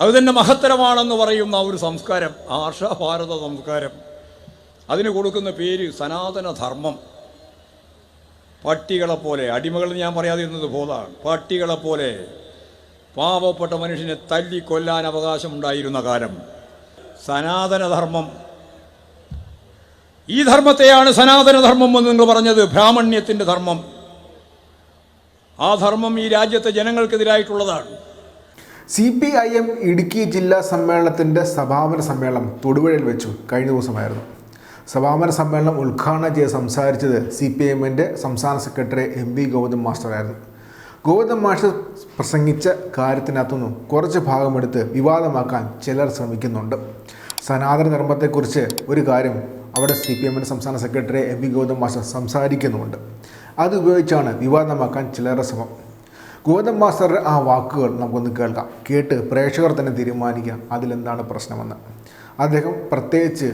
അത് തന്നെ മഹത്തരമാണെന്ന് പറയുന്ന ഒരു സംസ്കാരം ആർഷഭാരത സംസ്കാരം. അതിന് കൊടുക്കുന്ന പേര് സനാതനധർമ്മം. പട്ടികളെപ്പോലെ പട്ടികളെ പോലെ അടിമകൾ ഞാൻ പറയാതിരുന്നത് ബോധാണ്. പട്ടികളെപ്പോലെ പാവപ്പെട്ട മനുഷ്യനെ തല്ലി കൊല്ലാൻ അവകാശമുണ്ടായിരുന്ന കാലം. സനാതനധർമ്മം. ഈ ധർമ്മത്തെയാണ് സനാതനധർമ്മം എന്ന് നിങ്ങൾ പറഞ്ഞത് ബ്രാഹ്മണ്യത്തിന്റെ ധർമ്മം. ആ ധർമ്മം ഈ രാജ്യത്തെ ജനങ്ങൾക്കെതിരായിട്ടുള്ളതാണ്. C P I M Idukki ജില്ലാ സമ്മേളനത്തിന്റെ സമാപന സമ്മേളനം തൊടുപുഴയിൽ വെച്ചു. കഴിഞ്ഞ ദിവസമായിരുന്നു. സമാപന സമ്മേളനം ഉദ്ഘാടനം ചെയ്ത് സംസാരിച്ചത് സി പി എമ്മിന്റെ സംസ്ഥാന സെക്രട്ടറി എം വി ഗൗതം മാസ്റ്ററായിരുന്നു. ഗൗതം മാസ്റ്റർ പ്രസംഗിച്ച കാര്യത്തിനകത്തുനിന്നും കുറച്ച് ഭാഗമെടുത്ത് വിവാദമാക്കാൻ ചിലർ ശ്രമിക്കുന്നുണ്ട്. സനാതന ധർമ്മത്തെക്കുറിച്ച് ഒരു കാര്യം അവിടെ സി പി എമ്മിന്റെ സംസ്ഥാന secretary M V Gautham master സംസാരിക്കുന്നുമുണ്ട്. അത് ഉപയോഗിച്ചാണ് വിവാദമാക്കാൻ ചിലരുടെ ശ്രമം. ഗോതം മാസ്റ്ററുടെ ആ വാക്കുകൾ നമുക്കൊന്ന് കേൾക്കാം. കേട്ട് പ്രേക്ഷകർ തന്നെ തീരുമാനിക്കാം അതിലെന്താണ് പ്രശ്നമെന്ന്. അദ്ദേഹം പ്രത്യേകിച്ച്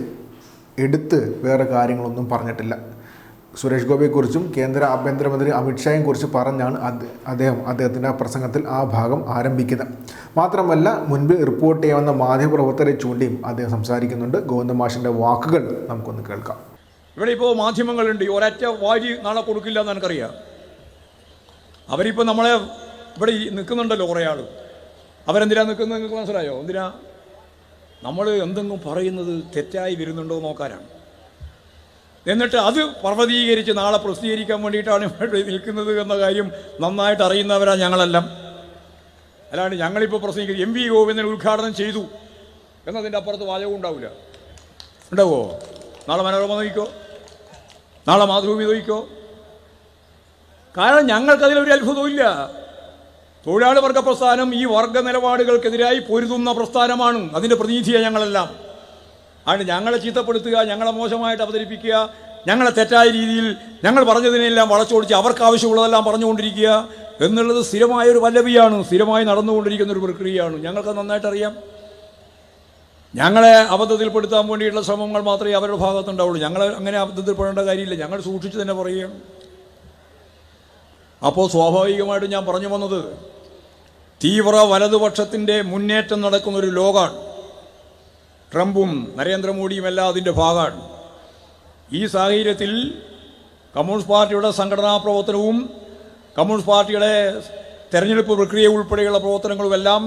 എടുത്ത് വേറെ കാര്യങ്ങളൊന്നും പറഞ്ഞിട്ടില്ല. സുരേഷ് ഗോപിയെക്കുറിച്ചും കേന്ദ്ര ആഭ്യന്തരമന്ത്രി അമിത്ഷായെ കുറിച്ച് പറഞ്ഞാണ് അദ്ദേഹം അദ്ദേഹത്തിന്റെ ആ പ്രസംഗത്തിൽ ആ ഭാഗം ആരംഭിക്കുന്നത്. മാത്രമല്ല മുൻപ് റിപ്പോർട്ട് ചെയ്യാവുന്ന മാധ്യമപ്രവർത്തകരെ ചൂണ്ടിയും അദ്ദേഹം സംസാരിക്കുന്നുണ്ട്. ഗോവിന്ദമാഷിന്റെ വാക്കുകൾ നമുക്കൊന്ന് കേൾക്കാം. ഇവിടെ ഇപ്പോൾ മാധ്യമങ്ങളുണ്ട്. ഒരൊറ്റ വാരി നാളെ കൊടുക്കില്ല എന്ന് എനിക്കറിയാം. അവരിപ്പോൾ നമ്മളെ ഇവിടെ ഈ നിൽക്കുന്നുണ്ടല്ലോ കുറേ ആൾ അവരെന്തിനാ നിൽക്കുന്നത് നിങ്ങൾക്ക് മനസ്സിലായോ? എന്തിനാ? നമ്മൾ എന്തെങ്കിലും പറയുന്നത് തെറ്റായി വരുന്നുണ്ടോ നോക്കാനാണ്. എന്നിട്ട് അത് പർവതീകരിച്ച് നാളെ പ്രസിദ്ധീകരിക്കാൻ വേണ്ടിയിട്ടാണ് ഇവിടെ നിൽക്കുന്നത് എന്ന കാര്യം നന്നായിട്ട് അറിയുന്നവരാ ഞങ്ങളെല്ലാം. അല്ലാണ്ട് ഞങ്ങളിപ്പോൾ പ്രസംഗിക്കുന്നത് എം വി ഗോവിന്ദൻ ഉദ്ഘാടനം ചെയ്തു എന്നതിന്റെ അപ്പുറത്ത് വാചകം ഉണ്ടാവില്ല ഉണ്ടാവോ? നാളെ മനോരമ നോക്കിക്കോ നാളെ മാതൃഭൂമി നോക്കിക്കോ കാരണം ഞങ്ങൾക്കതിലൊരു അത്ഭുതമില്ല തൊഴിലാളി വർഗ പ്രസ്ഥാനം ഈ വർഗ നിലപാടുകൾക്കെതിരായി പൊരുതുന്ന പ്രസ്ഥാനമാണ്. അതിന്റെ പ്രതിനിധിയാണ് ഞങ്ങളെല്ലാം. ആണ് ഞങ്ങളെ ചീത്തപ്പെടുത്തുക ഞങ്ങളെ മോശമായിട്ട് അവതരിപ്പിക്കുക ഞങ്ങളെ തെറ്റായ രീതിയിൽ ഞങ്ങൾ പറഞ്ഞതിനെല്ലാം വളച്ചൊടിച്ച് അവർക്ക് ആവശ്യമുള്ളതെല്ലാം പറഞ്ഞുകൊണ്ടിരിക്കുക എന്നുള്ളത് സ്ഥിരമായ ഒരു വല്ലവിയാണ് സ്ഥിരമായി നടന്നുകൊണ്ടിരിക്കുന്ന ഒരു പ്രക്രിയയാണ്. ഞങ്ങൾക്ക് നന്നായിട്ട് അറിയാം. ഞങ്ങളെ അബദ്ധത്തിൽപ്പെടുത്താൻ വേണ്ടിയിട്ടുള്ള ശ്രമങ്ങൾ മാത്രമേ അവരുടെ ഭാഗത്തുണ്ടാവുള്ളൂ. ഞങ്ങൾ അങ്ങനെ അബദ്ധത്തിൽപ്പെടേണ്ട കാര്യമില്ല. ഞങ്ങൾ സൂക്ഷിച്ച് തന്നെ പറയുകയാണ്. അപ്പോൾ സ്വാഭാവികമായിട്ടും ഞാൻ പറഞ്ഞു വന്നത് തീവ്ര വലതുപക്ഷത്തിന്റെ മുന്നേറ്റം നടക്കുന്ന ഒരു ലോകമാണ്. ട്രംപും നരേന്ദ്രമോദിയും എല്ലാം അതിന്റെ ഭാഗമാണ്. ഈ സാഹചര്യത്തിൽ കമ്മ്യൂണിസ്റ്റ് പാർട്ടിയുടെ സംഘടനാ പ്രവർത്തനവും കമ്മ്യൂണിസ്റ്റ് പാർട്ടിയുടെ തെരഞ്ഞെടുപ്പ് പ്രക്രിയ ഉൾപ്പെടെയുള്ള പ്രവർത്തനങ്ങളുമെല്ലാം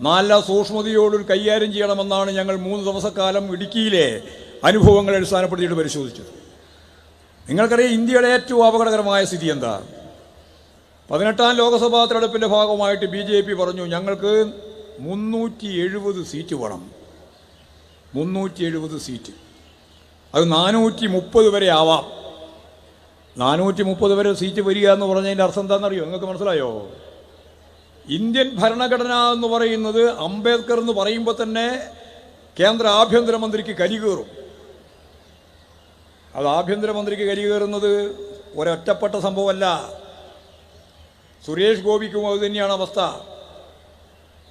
നല്ല സൂക്ഷ്മതയോടൊരു കൈകാര്യം ചെയ്യണമെന്നാണ് ഞങ്ങൾ മൂന്ന് ദിവസക്കാലം ഇടുക്കിയിലെ അനുഭവങ്ങളെ അടിസ്ഥാനപ്പെടുത്തിയിട്ട് പരിശോധിച്ചത്. നിങ്ങൾക്കറിയാം ഇന്ത്യയുടെ ഏറ്റവും അപകടകരമായ സ്ഥിതി എന്താ? പതിനെട്ടാം ലോക്സഭാ തെരഞ്ഞെടുപ്പിന്റെ ഭാഗമായിട്ട് ബി ജെ പി പറഞ്ഞു ഞങ്ങൾക്ക് മുന്നൂറ്റി എഴുപത് സീറ്റ് വേണം. മുന്നൂറ്റി എഴുപത് സീറ്റ്. അത് നാനൂറ്റി മുപ്പത് വരെ ആവാം. നാനൂറ്റി മുപ്പത് വരെ സീറ്റ് വരിക എന്ന് പറഞ്ഞതിന്റെ അർത്ഥം എന്താണെന്നറിയോ? നിങ്ങൾക്ക് മനസ്സിലായോ? ഇന്ത്യൻ ഭരണഘടന എന്ന് പറയുന്നത് അംബേദ്കർ എന്ന് പറയുമ്പോൾ തന്നെ കേന്ദ്ര ആഭ്യന്തരമന്ത്രിക്ക് കരി കയറും അത് ആഭ്യന്തരമന്ത്രിക്ക് കരി കയറുന്നത് ഒരൊറ്റപ്പെട്ട സംഭവമല്ല. സുരേഷ് ഗോപിക്കും അത് തന്നെയാണ് അവസ്ഥ.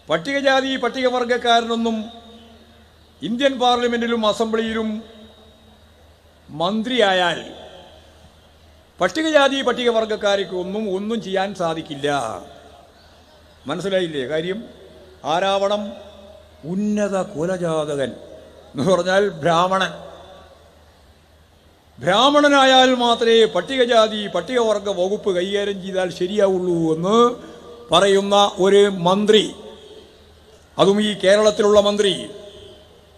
പട്ടികജാതി പട്ടികവർഗക്കാരനൊന്നും ഇന്ത്യൻ പാർലമെന്റിലും അസംബ്ലിയിലും മന്ത്രിയായാൽ പട്ടികജാതി പട്ടികവർഗക്കാർക്ക് ഒന്നും ഒന്നും ചെയ്യാൻ സാധിക്കില്ല. മനസ്സിലായില്ലേ കാര്യം? ആരാവണം? ഉന്നത കുലജാതകൻ എന്ന് പറഞ്ഞാൽ ബ്രാഹ്മണൻ. ബ്രാഹ്മണനായാൽ മാത്രമേ പട്ടികജാതി പട്ടികവർഗ വകുപ്പ് കൈകാര്യം ചെയ്താൽ ശരിയാവുള്ളൂ എന്ന് പറയുന്ന ഒരു മന്ത്രി. അതും ഈ കേരളത്തിലുള്ള മന്ത്രി.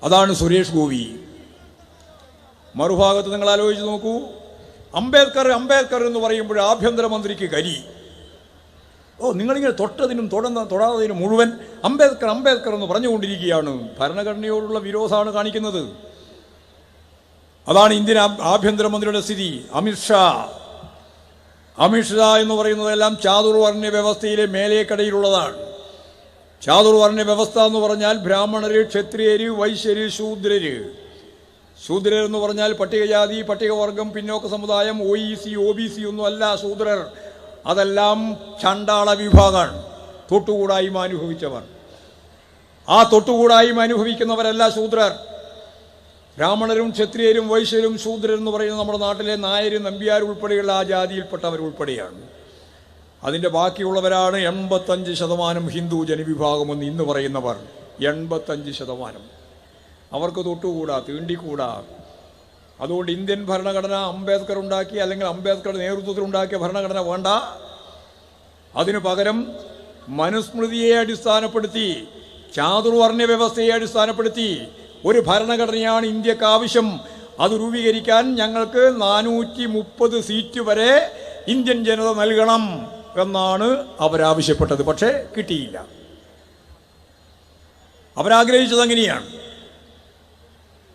അതാണ് സുരേഷ് ഗോപി. മറുഭാഗത്ത് നിങ്ങൾ ആലോചിച്ച് നോക്കൂ. അംബേദ്കർ അംബേദ്കർ എന്ന് പറയുമ്പോൾ ആഭ്യന്തരമന്ത്രിക്ക് കരി. ഓ നിങ്ങളിങ്ങനെ തൊട്ടതിനും തൊടുന്ന തൊടാത്തതിനും മുഴുവൻ അംബേദ്കർ അംബേദ്കർ എന്ന് പറഞ്ഞുകൊണ്ടിരിക്കുകയാണ്. ഭരണഘടനയോടുള്ള വിരോധമാണ് കാണിക്കുന്നത്. അതാണ് ഇന്ത്യൻ ആഭ്യ- ആഭ്യന്തരമന്ത്രിയുടെ സ്ഥിതി. അമിത്ഷാ അമിത്ഷാ എന്ന് പറയുന്നതെല്ലാം ചാതുർവർണ വ്യവസ്ഥയിലെ മേലേക്കടയിലുള്ളതാണ്. ചാതുർവർണ വ്യവസ്ഥ എന്ന് പറഞ്ഞാൽ ബ്രാഹ്മണര് ക്ഷത്രിയര് വൈശ്യര് ശൂദ്രര്. ശൂദ്രർ എന്ന് പറഞ്ഞാൽ പട്ടികജാതി പട്ടികവർഗം പിന്നോക്ക സമുദായം O E C O B C ഒന്നും അല്ല ശൂദ്രർ. അതെല്ലാം ചണ്ടാള വിഭാഗമാണ് തൊട്ടുകൂടായ്മ അനുഭവിച്ചവർ. ആ തൊട്ടുകൂടായ്മ അനുഭവിക്കുന്നവരല്ല ശൂദ്രർ. ബ്രാഹ്മണരും ക്ഷത്രിയരും വൈശ്യരും ശൂദ്രരും എന്ന് പറയുന്ന നമ്മുടെ നാട്ടിലെ നായരും നമ്പിയാരും ഉൾപ്പെടെയുള്ള ആ ജാതിയിൽപ്പെട്ടവർ ഉൾപ്പെടെയാണ്. അതിന്റെ ബാക്കിയുള്ളവരാണ് എൺപത്തഞ്ച് ശതമാനം ഹിന്ദു ജനവിഭാഗമെന്ന് ഇന്ന് പറയുന്നവർ. എൺപത്തഞ്ച് ശതമാനം. അവർക്ക് തൊട്ടുകൂടാ തീണ്ടിക്കൂടാ. അതുകൊണ്ട് ഇന്ത്യൻ ഭരണഘടന അംബേദ്കർ ഉണ്ടാക്കി അല്ലെങ്കിൽ അംബേദ്കറുടെ നേതൃത്വത്തിൽ ഉണ്ടാക്കിയ ഭരണഘടന വേണ്ട. അതിനു പകരം മനുസ്മൃതിയെ അടിസ്ഥാനപ്പെടുത്തി ചാതുർവർണ വ്യവസ്ഥയെ അടിസ്ഥാനപ്പെടുത്തി ഒരു ഭരണഘടനയാണ് ഇന്ത്യയ്ക്ക് ആവശ്യം. അത് രൂപീകരിക്കാൻ ഞങ്ങൾക്ക് നാനൂറ്റി മുപ്പത് സീറ്റ് വരെ ഇന്ത്യൻ ജനത നൽകണം എന്നാണ് അവരാവശ്യപ്പെട്ടത്. പക്ഷേ കിട്ടിയില്ല. അവരാഗ്രഹിച്ചത് അങ്ങനെയാണ്.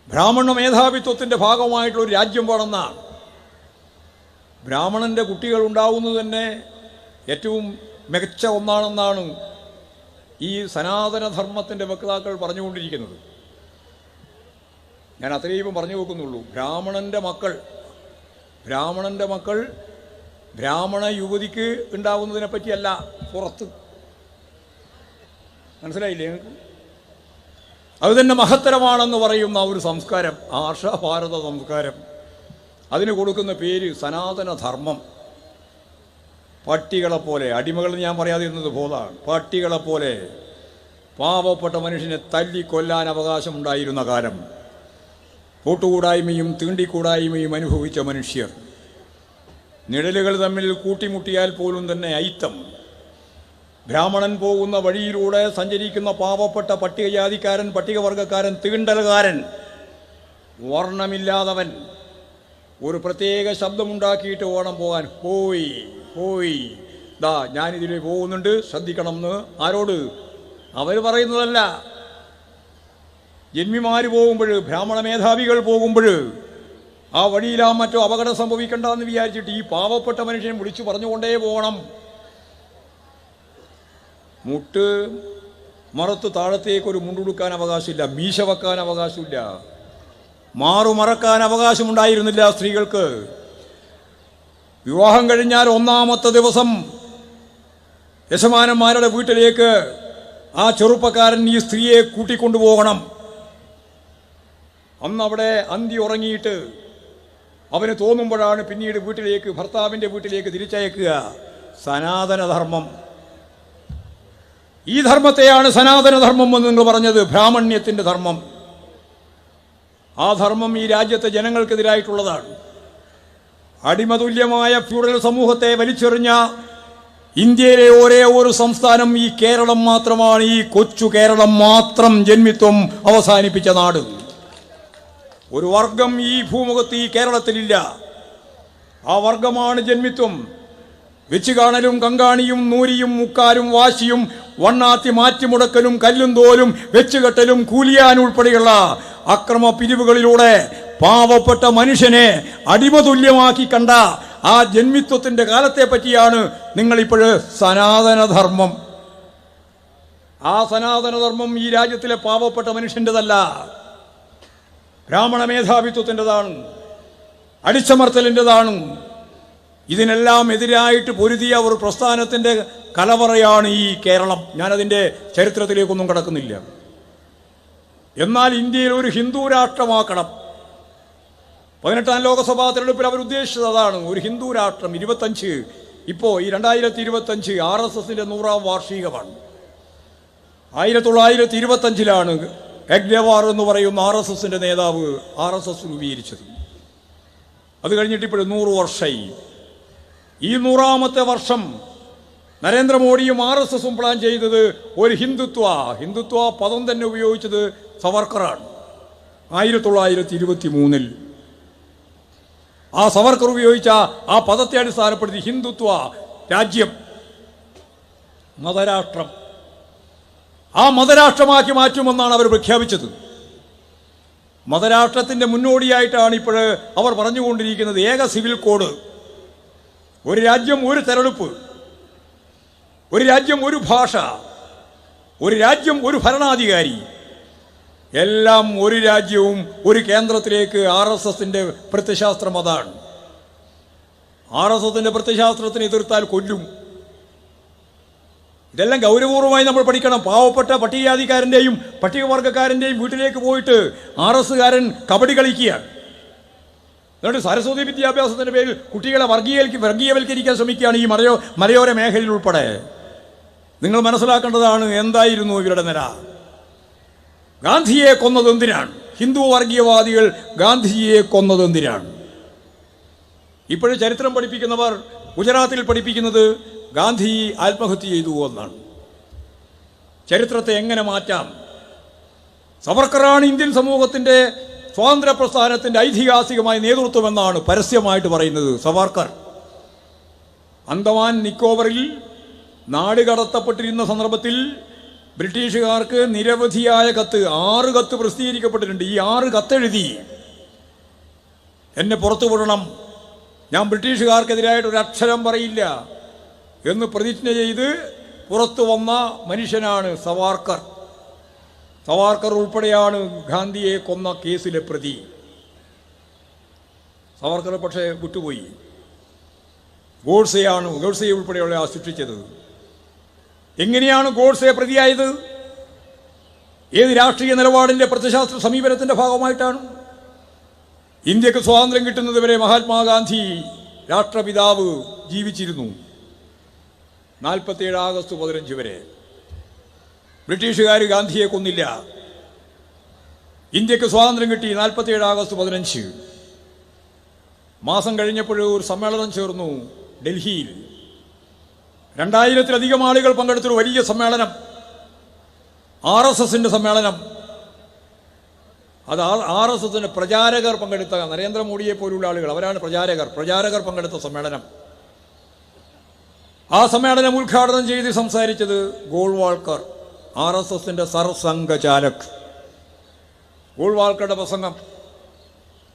ബ്രാഹ്മണ മേധാവിത്വത്തിന്റെ ഭാഗമായിട്ടുള്ള ഒരു രാജ്യം വേണമെന്നാണ്. ബ്രാഹ്മണന്റെ കുട്ടികൾ ഉണ്ടാവുന്നത് തന്നെ ഏറ്റവും മികച്ച ഒന്നാണെന്നാണ് ഈ സനാതനധർമ്മത്തിന്റെ വക്താക്കൾ പറഞ്ഞുകൊണ്ടിരിക്കുന്നത്. ഞാൻ അത്രയും പറഞ്ഞു വെക്കുന്നുള്ളൂ. ബ്രാഹ്മണന്റെ മക്കൾ ബ്രാഹ്മണന്റെ മക്കൾ ബ്രാഹ്മണ യുവതിക്ക് ഉണ്ടാവുന്നതിനെ പറ്റിയല്ല പുറത്ത്. മനസ്സിലായില്ലേ നിങ്ങൾക്ക്? അത് തന്നെ മഹത്തരമാണെന്ന് പറയുന്ന ഒരു സംസ്കാരം ആർഷഭാരത സംസ്കാരം. അതിന് കൊടുക്കുന്ന പേര് സനാതനധർമ്മം. പട്ടികളെപ്പോലെ അടിമകൾ എന്ന് ഞാൻ പറയാതിരുന്നത് ബോധമാണ് പട്ടികളെപ്പോലെ പാവപ്പെട്ട മനുഷ്യനെ തല്ലിക്കൊല്ലാൻ അവകാശമുണ്ടായിരുന്ന കാലം. കൂട്ടുകൂടായ്മയും തീണ്ടിക്കൂടായ്മയും അനുഭവിച്ച മനുഷ്യർ. നിഴലുകൾ തമ്മിൽ കൂട്ടിമുട്ടിയാൽ പോലും തന്നെ ഐത്തം ബ്രാഹ്മണൻ പോകുന്ന വഴിയിലൂടെ സഞ്ചരിക്കുന്ന പാവപ്പെട്ട പട്ടികജാതിക്കാരൻ പട്ടികവർഗക്കാരൻ തീണ്ടലുകാരൻ വർണമില്ലാതവൻ ഒരു പ്രത്യേക ശബ്ദമുണ്ടാക്കിയിട്ട് ഓണം പോകാൻ പോയി പോയി. ദാ ഞാനിതിൽ പോകുന്നുണ്ട്. ശ്രദ്ധിക്കണം എന്ന് ആരോട്? അവർ പറയുന്നതല്ല. ജന്മിമാർ പോകുമ്പോൾ ബ്രാഹ്മണ മേധാവികൾ പോകുമ്പോൾ ആ വഴിയിലാ മറ്റോ അപകടം സംഭവിക്കണ്ടെന്ന് വിചാരിച്ചിട്ട് ഈ പാവപ്പെട്ട മനുഷ്യനെ വിളിച്ചു പറഞ്ഞുകൊണ്ടേ പോകണം. മുട്ട് മറത്ത് താഴത്തേക്ക് ഒരു മുണ്ടുടുക്കാൻ അവകാശമില്ല മീശ വെക്കാൻ അവകാശമില്ല മാറുമറക്കാൻ അവകാശമുണ്ടായിരുന്നില്ല സ്ത്രീകൾക്ക്. വിവാഹം കഴിഞ്ഞാൽ ഒന്നാമത്തെ ദിവസം യശമാനന്മാരുടെ വീട്ടിലേക്ക് ആ ചെറുപ്പക്കാരൻ ഈ സ്ത്രീയെ കൂട്ടിക്കൊണ്ടുപോകണം. അന്ന് അവിടെ അന്തി ഉറങ്ങിയിട്ട് അവന് തോന്നുമ്പോഴാണ് പിന്നീട് വീട്ടിലേക്ക് ഭർത്താവിന്റെ വീട്ടിലേക്ക് തിരിച്ചയക്കുക. സനാതനധർമ്മം. ഈ ധർമ്മത്തെയാണ് സനാതനധർമ്മം എന്ന് നിങ്ങൾ പറഞ്ഞത്. ബ്രാഹ്മണ്യത്തിന്റെ ധർമ്മം. ആ ധർമ്മം ഈ രാജ്യത്തെ ജനങ്ങൾക്കെതിരായിട്ടുള്ളതാണ്. അടിമതുല്യമായ ഫ്യൂഡൽ സമൂഹത്തെ വലിച്ചെറിഞ്ഞ ഇന്ത്യയിലെ ഒരേ ഒരു സംസ്ഥാനം ഈ കേരളം മാത്രമാണ്. ഈ കൊച്ചു കേരളം മാത്രം ജന്മിത്വം അവസാനിപ്പിച്ച നാട്. ഒരു വർഗം ഈ ഭൂമുഖത്ത് ഈ കേരളത്തിലില്ല. ആ വർഗമാണ് ജന്മിത്വം. വെച്ച് കാണലും കങ്കാണിയും നൂരിയും മുക്കാലും വാശിയും വണ്ണാത്തി മാറ്റിമുടക്കലും കല്ലും തോലും വെച്ചുകെട്ടലും കൂലിയാൻ ഉൾപ്പെടെയുള്ള അക്രമ പിരിവുകളിലൂടെ പാവപ്പെട്ട മനുഷ്യനെ അടിമതുല്യമാക്കി കണ്ട ആ ജന്മിത്വത്തിന്റെ കാലത്തെ പറ്റിയാണ് നിങ്ങളിപ്പോഴ് സനാതനധർമ്മം. ആ സനാതനധർമ്മം ഈ രാജ്യത്തിലെ പാവപ്പെട്ട മനുഷ്യന്റെതല്ല ബ്രാഹ്മണ മേധാവിത്വത്തിന്റെതാണ് അടിച്ചമർത്തലിന്റെതാണ്. ഇതിനെല്ലാം എതിരായിട്ട് പൊരുതിയ ഒരു പ്രസ്ഥാനത്തിന്റെ കലവറയാണ് ഈ കേരളം. ഞാനതിന്റെ ചരിത്രത്തിലേക്കൊന്നും കടക്കുന്നില്ല. എന്നാൽ ഇന്ത്യയിൽ ഒരു ഹിന്ദു രാഷ്ട്രമാക്കണം. പതിനെട്ടാം ലോകസഭാ തെരഞ്ഞെടുപ്പിൽ അവർ ഉദ്ദേശിച്ചത് അതാണ് ഒരു ഹിന്ദു രാഷ്ട്രം ഇരുപത്തഞ്ച്. ഇപ്പോൾ ഈ രണ്ടായിരത്തി ഇരുപത്തഞ്ച് ആർ എസ് എസിന്റെ നൂറാം വാർഷികമാണ്. ആയിരത്തി തൊള്ളായിരത്തി ഇരുപത്തഞ്ചിലാണ് എഗ്ലവാർ എന്ന് പറയുന്ന ആർ എസ് എസിന്റെ നേതാവ് ആർ എസ് എസ് രൂപീകരിച്ചത്. അത് കഴിഞ്ഞിട്ട് ഇപ്പോഴും നൂറ് വർഷമായി. ഈ നൂറാമത്തെ വർഷം നരേന്ദ്രമോദിയും ആർ എസ് എസും പ്ലാൻ ചെയ്തത് ഒരു ഹിന്ദുത്വ. ഹിന്ദുത്വ പദം തന്നെ ഉപയോഗിച്ചത് സവർക്കറാണ്. ആയിരത്തി തൊള്ളായിരത്തി ഇരുപത്തി മൂന്നിൽ ആ സവർക്കർ ഉപയോഗിച്ച ആ പദത്തെ അടിസ്ഥാനപ്പെടുത്തി ഹിന്ദുത്വ രാജ്യം മതരാഷ്ട്രം ആ മതരാഷ്ട്രമാക്കി മാറ്റുമെന്നാണ് അവർ പ്രഖ്യാപിച്ചത്. മതരാഷ്ട്രത്തിന്റെ മുന്നോടിയായിട്ടാണ് ഇപ്പോൾ അവർ പറഞ്ഞുകൊണ്ടിരിക്കുന്നത് ഏക സിവിൽ കോഡ്. ഒരു രാജ്യം ഒരു തെരഞ്ഞെടുപ്പ്. ഒരു രാജ്യം ഒരു ഭാഷ. ഒരു രാജ്യം ഒരു ഭരണാധികാരി. എല്ലാം ഒരു രാജ്യവും ഒരു കേന്ദ്രത്തിലേക്ക് ആർ എസ് എസിന്റെ പ്രത്യശാസ്ത്രം അതാണ്. ആർ എസ് എസിന്റെ പ്രത്യശാസ്ത്രത്തിന് എതിർത്താൽ കൊല്ലും. ഇതെല്ലാം ഗൗരവപൂർവമായി നമ്മൾ പഠിക്കണം. പാവപ്പെട്ട പട്ടികജാതിക്കാരന്റെയും പട്ടികവർഗക്കാരന്റെയും വീട്ടിലേക്ക് പോയിട്ട് ആർ എസ്സുകാരൻ കബഡി കളിക്കുക. എന്നിട്ട് സരസ്വതി വിദ്യാഭ്യാസത്തിന്റെ പേരിൽ കുട്ടികളെ വർഗീയ വർഗീയവൽക്കരിക്കാൻ ശ്രമിക്കുകയാണ് ഈ മലയോ മലയോര മേഖലയിൽ ഉൾപ്പെടെ. നിങ്ങൾ മനസ്സിലാക്കേണ്ടതാണ് എന്തായിരുന്നു ഇവരുടെ നില ഗാന്ധിയെ കൊന്നത് എന്തിനാണ്? ഹിന്ദു വർഗീയവാദികൾ ഗാന്ധിജിയെ കൊന്നത് എന്തിനാണ്? ഇപ്പോഴും ചരിത്രം പഠിപ്പിക്കുന്നവർ ഗുജറാത്തിൽ പഠിപ്പിക്കുന്നത് ഗാന്ധി ആത്മഹത്യ ചെയ്തു എന്നാണ്. ചരിത്രത്തെ എങ്ങനെ മാറ്റാം? സവർക്കറാണ് ഇന്ത്യൻ സമൂഹത്തിന്റെ സ്വാതന്ത്ര്യ പ്രസ്ഥാനത്തിന്റെ ഐതിഹാസികമായ നേതൃത്വം എന്നാണ് പരസ്യമായിട്ട് പറയുന്നത് സവർക്കർ. അന്തമാൻ നിക്കോബറിൽ നാട് കടത്തപ്പെട്ടിരുന്ന സന്ദർഭത്തിൽ ബ്രിട്ടീഷുകാർക്ക് നിരവധിയായ കത്ത് ആറ് കത്ത് പ്രസിദ്ധീകരിക്കപ്പെട്ടിട്ടുണ്ട്. ഈ ആറ് കത്തെഴുതി എന്നെ പുറത്തു വിടണം. ഞാൻ ബ്രിട്ടീഷുകാർക്കെതിരായിട്ട് ഒരു അക്ഷരം പറയില്ല. എന്ന് പ്രതിജ്ഞ ചെയ്ത് പുറത്തു വന്ന മനുഷ്യനാണ് സവാർക്കർ. സവാർക്കർ ഉൾപ്പെടെയാണ് ഗാന്ധിയെ കൊന്ന കേസിലെ പ്രതി. സവാർക്കർ പക്ഷേ വിട്ടുപോയി. ഗോഡ്സെയാണ് ഗോഡ്സെ ഉൾപ്പെടെയുള്ള ആ സൃഷ്ടിച്ചത്. എങ്ങനെയാണ് ഗോഡ്സെ പ്രതിയായത്? ഏത് രാഷ്ട്രീയ നിലപാടിന്റെ പ്രത്യശാസ്ത്ര സമീപനത്തിന്റെ ഭാഗമായിട്ടാണ്? ഇന്ത്യയ്ക്ക് സ്വാതന്ത്ര്യം കിട്ടുന്നത് വരെ മഹാത്മാഗാന്ധി രാഷ്ട്രപിതാവ് ജീവിച്ചിരുന്നു. നാൽപ്പത്തിയേഴ് ആഗസ്റ്റ് പതിനഞ്ച് വരെ. ബ്രിട്ടീഷുകാർ ഗാന്ധിയെ കൊന്നില്ല. ഇന്ത്യയ്ക്ക് സ്വാതന്ത്ര്യം കിട്ടി നാൽപ്പത്തിയേഴ് ആഗസ്റ്റ് പതിനഞ്ച്. മാസം കഴിഞ്ഞപ്പോൾ ഒരു സമ്മേളനം ചേർന്നു ഡൽഹിയിൽ. രണ്ടായിരത്തിലധികം ആളുകൾ പങ്കെടുത്തൊരു വലിയ സമ്മേളനം. ആർ എസ് എസിന്റെ സമ്മേളനം. അത് ആർ എസ് എസിന്റെ പ്രചാരകർ പങ്കെടുത്ത നരേന്ദ്രമോദിയെ പോലുള്ള ആളുകൾ. അവരാണ് പ്രചാരകർ. പ്രചാരകർ പങ്കെടുത്ത സമ്മേളനം. ആ സമ്മേളനം ഉദ്ഘാടനം ചെയ്ത് സംസാരിച്ചത് ഗോൾവാൾക്കർ ആർ എസ് എസിന്റെ സർസംഘചാലക്. ഗോൾവാൾക്കറുടെ പ്രസംഗം.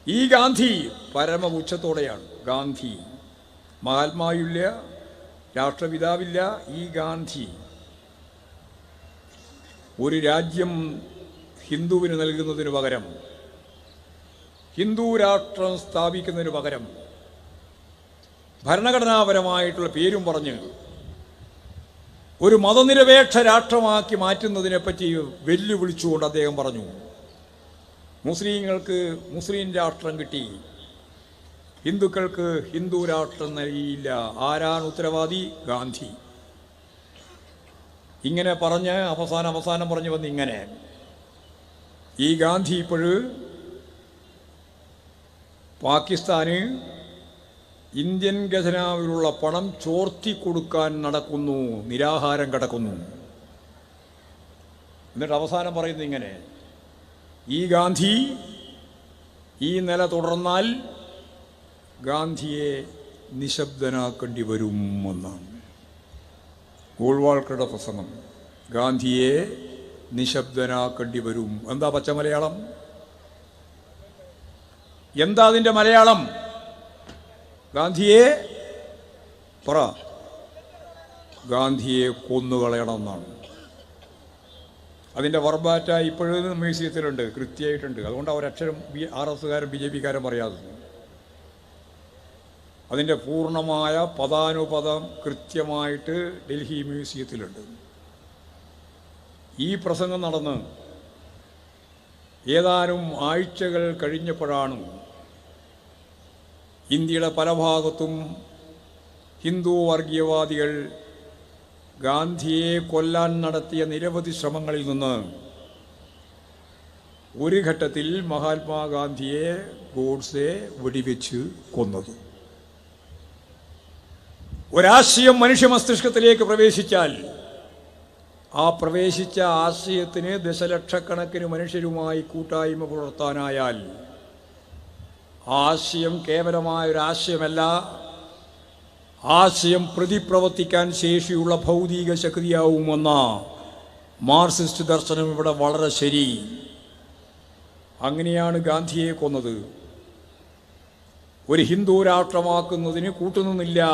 ഈ ഗാന്ധി പരമ ഉച്ചത്തോടെയാണ് ഗാന്ധി മഹാത്മാവില്ല രാഷ്ട്രപിതാവില്ല ഈ ഗാന്ധി ഒരു രാജ്യം ഹിന്ദുവിന് നൽകുന്നതിന് പകരം ഹിന്ദു രാഷ്ട്രം സ്ഥാപിക്കുന്നതിന് പകരം ഭരണഘടനാപരമായിട്ടുള്ള പേരും പറഞ്ഞ് ഒരു മതനിരപേക്ഷ രാഷ്ട്രമാക്കി മാറ്റുന്നതിനെപ്പറ്റി വെല്ലുവിളിച്ചുകൊണ്ട് അദ്ദേഹം പറഞ്ഞു മുസ്ലിങ്ങൾക്ക് മുസ്ലിം രാഷ്ട്രം കിട്ടി. ഹിന്ദുക്കൾക്ക് ഹിന്ദു രാഷ്ട്രം നൽകിയില്ല. ആരാണ് ഉത്തരവാദി? ഗാന്ധി. ഇങ്ങനെ പറഞ്ഞ് അവസാനം അവസാനം പറഞ്ഞു വന്ന് ഇങ്ങനെ. ഈ ഗാന്ധി ഇപ്പോഴ് പാകിസ്ഥാന് ഇന്ത്യൻ ഖജനാവിലുള്ള പണം ചോർത്തി കൊടുക്കാൻ നടക്കുന്നു നിരാഹാരം കിടക്കുന്നു. എന്നിട്ട് അവസാനം പറയുന്നത് ഇങ്ങനെ ഈ ഗാന്ധി ഈ നില തുടർന്നാൽ ഗാന്ധിയെ നിശബ്ദനാക്കേണ്ടി വരും എന്നാണ്. ഗോൾവാൾക്കറുടെ പ്രസംഗം ഗാന്ധിയെ നിശബ്ദനാക്കേണ്ടി വരും. എന്താ പച്ച മലയാളം? എന്താ അതിന്റെ മലയാളം? ഗാന്ധിയെ പറ. ഗാന്ധിയെ കൊന്നുകളയണമെന്നാണ്. അതിന്റെ വർബാറ്റ ഇപ്പോഴും മ്യൂസിയത്തിലുണ്ട് കൃത്യമായിട്ടുണ്ട്. അതുകൊണ്ട് ഒരക്ഷരം ബി ആർ എസ്സുകാരും ബി ജെ പിക്കാരും അറിയാതെ അതിന്റെ പൂർണമായ പദാനുപദം കൃത്യമായിട്ട് ഡൽഹി മ്യൂസിയത്തിലുണ്ട്. ഈ പ്രസംഗം നടന്ന് ഏതാനും ആഴ്ചകൾ കഴിഞ്ഞപ്പോഴാണ് ഇന്ത്യയുടെ പല ഭാഗത്തും ഹിന്ദു വർഗീയവാദികൾ ഗാന്ധിയെ കൊല്ലാൻ നടത്തിയ നിരവധി ശ്രമങ്ങളിൽ നിന്ന് ഒരു ഘട്ടത്തിൽ മഹാത്മാഗാന്ധിയെ ഗോഡ്സെ വെടിവെച്ച് കൊന്നത്. ഒരാശയം മനുഷ്യ മസ്തിഷ്കത്തിലേക്ക് പ്രവേശിച്ചാൽ ആ പ്രവേശിച്ച ആശയത്തിന് ദശലക്ഷക്കണക്കിന് മനുഷ്യരുമായി കൂട്ടായ്മ പുലർത്താനായാൽ ആശയം കേവലമായ ഒരു ആശയമല്ല ആശയം പ്രതിപ്രവർത്തിക്കാൻ ശേഷിയുള്ള ഭൗതിക ശക്തിയാവുമെന്ന മാർസിസ്റ്റ് ദർശനം ഇവിടെ വളരെ ശരി. അങ്ങനെയാണ് ഗാന്ധിയെ കൊന്നത്. ഒരു ഹിന്ദു രാഷ്ട്രമാക്കുന്നതിന് കൂട്ടുനിന്നില്ല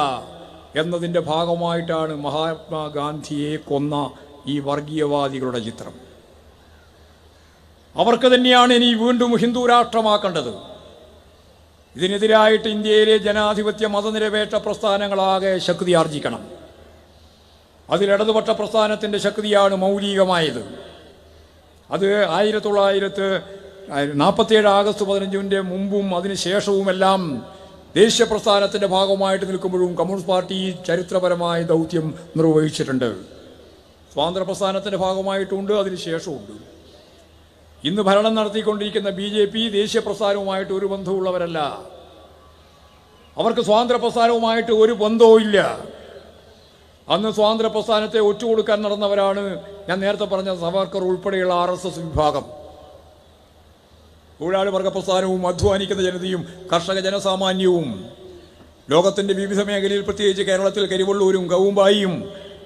എന്നതിന്റെ ഭാഗമായിട്ടാണ് മഹാത്മാഗാന്ധിയെ കൊന്ന ഈ വർഗീയവാദികളുടെ ചിത്രം. അവർക്ക് തന്നെയാണ് ഇനി വീണ്ടും ഹിന്ദു രാഷ്ട്രമാക്കേണ്ടത്. ഇതിനെതിരായിട്ട് ഇന്ത്യയിലെ ജനാധിപത്യ മതനിരപേക്ഷ പ്രസ്ഥാനങ്ങളാകെ ശക്തി ആർജിക്കണം. അതിലിടതുപക്ഷ പ്രസ്ഥാനത്തിന്റെ ശക്തിയാണ് മൗലികമായത്. അത് ആയിരത്തി തൊള്ളായിരത്ത് നാൽപ്പത്തിയേഴ് ആഗസ്റ്റ് പതിനഞ്ചിന്റെ മുമ്പും അതിന് ശേഷവുമെല്ലാം ദേശീയ പ്രസ്ഥാനത്തിന്റെ ഭാഗമായിട്ട് നിൽക്കുമ്പോഴും കമ്മ്യൂണിസ്റ്റ് പാർട്ടി ചരിത്രപരമായ ദൗത്യം നിർവഹിച്ചിട്ടുണ്ട്. സ്വാതന്ത്ര്യ പ്രസ്ഥാനത്തിന്റെ ഭാഗമായിട്ടുണ്ട് അതിന് ശേഷമുണ്ട് ഇന്ന് ഭരണം നടത്തിക്കൊണ്ടിരിക്കുന്ന ബി ജെ പി ദേശീയ പ്രസ്ഥാനവുമായിട്ട് ഒരു ബന്ധമുള്ളവരല്ല അവർക്ക് സ്വാതന്ത്ര്യ പ്രസ്ഥാനവുമായിട്ട് ഒരു ബന്ധവും ഇല്ല അന്ന് സ്വാതന്ത്ര്യ പ്രസ്ഥാനത്തെ ഒറ്റുകൊടുക്കാൻ നടന്നവരാണ് ഞാൻ നേരത്തെ പറഞ്ഞ സവർക്കർ ഉൾപ്പെടെയുള്ള ആർ എസ് എസ് വിഭാഗം. തൊഴിലാളി വർഗ പ്രസ്ഥാനവും അധ്വാനിക്കുന്ന ജനതയും കർഷക ജനസാമാന്യവും ലോകത്തിന്റെ വിവിധ മേഖലയിൽ പ്രത്യേകിച്ച് കേരളത്തിൽ കരിവള്ളൂരും കവുമ്പായിയും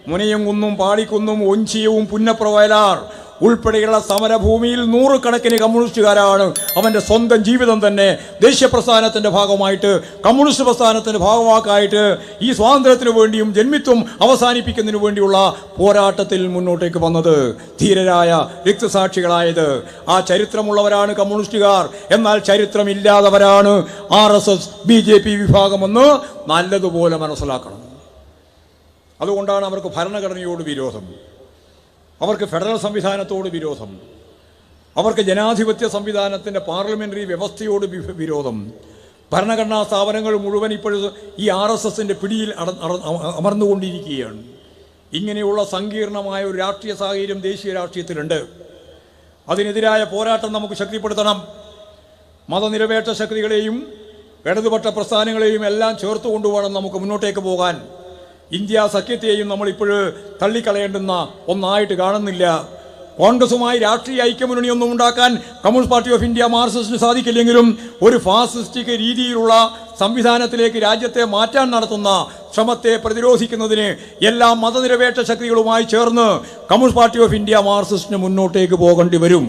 മുനയംകുന്നും പാളിക്കുന്നും ഒഞ്ചിയവും പുന്നപ്രവയലാർ. ഉൾപ്പെടെയുള്ള സമരഭൂമിയിൽ നൂറുകണക്കിന് കമ്മ്യൂണിസ്റ്റുകാരാണ് അവന്റെ സ്വന്തം ജീവിതം തന്നെ ദേശീയ പ്രസ്ഥാനത്തിന്റെ ഭാഗമായിട്ട് കമ്മ്യൂണിസ്റ്റ് പ്രസ്ഥാനത്തിന്റെ ഭാഗമാക്കായിട്ട് ഈ സ്വാതന്ത്ര്യത്തിനു വേണ്ടിയും ജന്മിത്വം അവസാനിപ്പിക്കുന്നതിനു വേണ്ടിയുള്ള പോരാട്ടത്തിൽ മുന്നോട്ടേക്ക് വന്നത് ധീരരായ രക്തസാക്ഷികളായത്. ആ ചരിത്രമുള്ളവരാണ് കമ്മ്യൂണിസ്റ്റുകാർ. എന്നാൽ ചരിത്രമില്ലാത്തവരാണ് R S S B J P വിഭാഗമെന്ന് നല്ലതുപോലെ മനസ്സിലാക്കണം. അതുകൊണ്ടാണ് അവർക്ക് ഭരണഘടനയോട് വിരോധം. അവർക്ക് ഫെഡറൽ സംവിധാനത്തോട് വിരോധം. അവർക്ക് ജനാധിപത്യ സംവിധാനത്തിന്റെ പാർലമെന്ററി വ്യവസ്ഥയോട് വിരോധം. ഭരണഘടനാ സ്ഥാപനങ്ങൾ മുഴുവൻ ഇപ്പോഴും ഈ ആർ എസ് എസിന്റെ പിടിയിൽ അമർന്നുകൊണ്ടിരിക്കുകയാണ്. ഇങ്ങനെയുള്ള സങ്കീർണമായ ഒരു രാഷ്ട്രീയ സാഹചര്യം ദേശീയ രാഷ്ട്രീയത്തിലുണ്ട്. അതിനെതിരായ പോരാട്ടം നമുക്ക് ശക്തിപ്പെടുത്തണം. മതനിരപേക്ഷ ശക്തികളെയും ഇടതുപക്ഷ പ്രസ്ഥാനങ്ങളെയും എല്ലാം ചേർത്ത് കൊണ്ടുപോകണം നമുക്ക് മുന്നോട്ടേക്ക് പോകാൻ. ഇന്ത്യ സഖ്യത്തെയും നമ്മളിപ്പോൾ തള്ളിക്കളയേണ്ടുന്ന ഒന്നായിട്ട് കാണുന്നില്ല. കോൺഗ്രസുമായി രാഷ്ട്രീയ ഐക്യമുന്നണിയൊന്നും ഉണ്ടാക്കാൻ കമ്മ്യൂണിസ്റ്റ് പാർട്ടി ഓഫ് ഇന്ത്യ മാർക്സിസ്റ്റിന് സാധിക്കില്ലെങ്കിലും ഒരു ഫാസിസ്റ്റിക് രീതിയിലുള്ള സംവിധാനത്തിലേക്ക് രാജ്യത്തെ മാറ്റാൻ നടത്തുന്ന ശ്രമത്തെ പ്രതിരോധിക്കുന്നതിന് എല്ലാ മതനിരപേക്ഷ ശക്തികളുമായി ചേർന്ന് കമ്മ്യൂണിസ്റ്റ് പാർട്ടി ഓഫ് ഇന്ത്യ മാർക്സിസ്റ്റിന് മുന്നോട്ടേക്ക് പോകേണ്ടി വരും.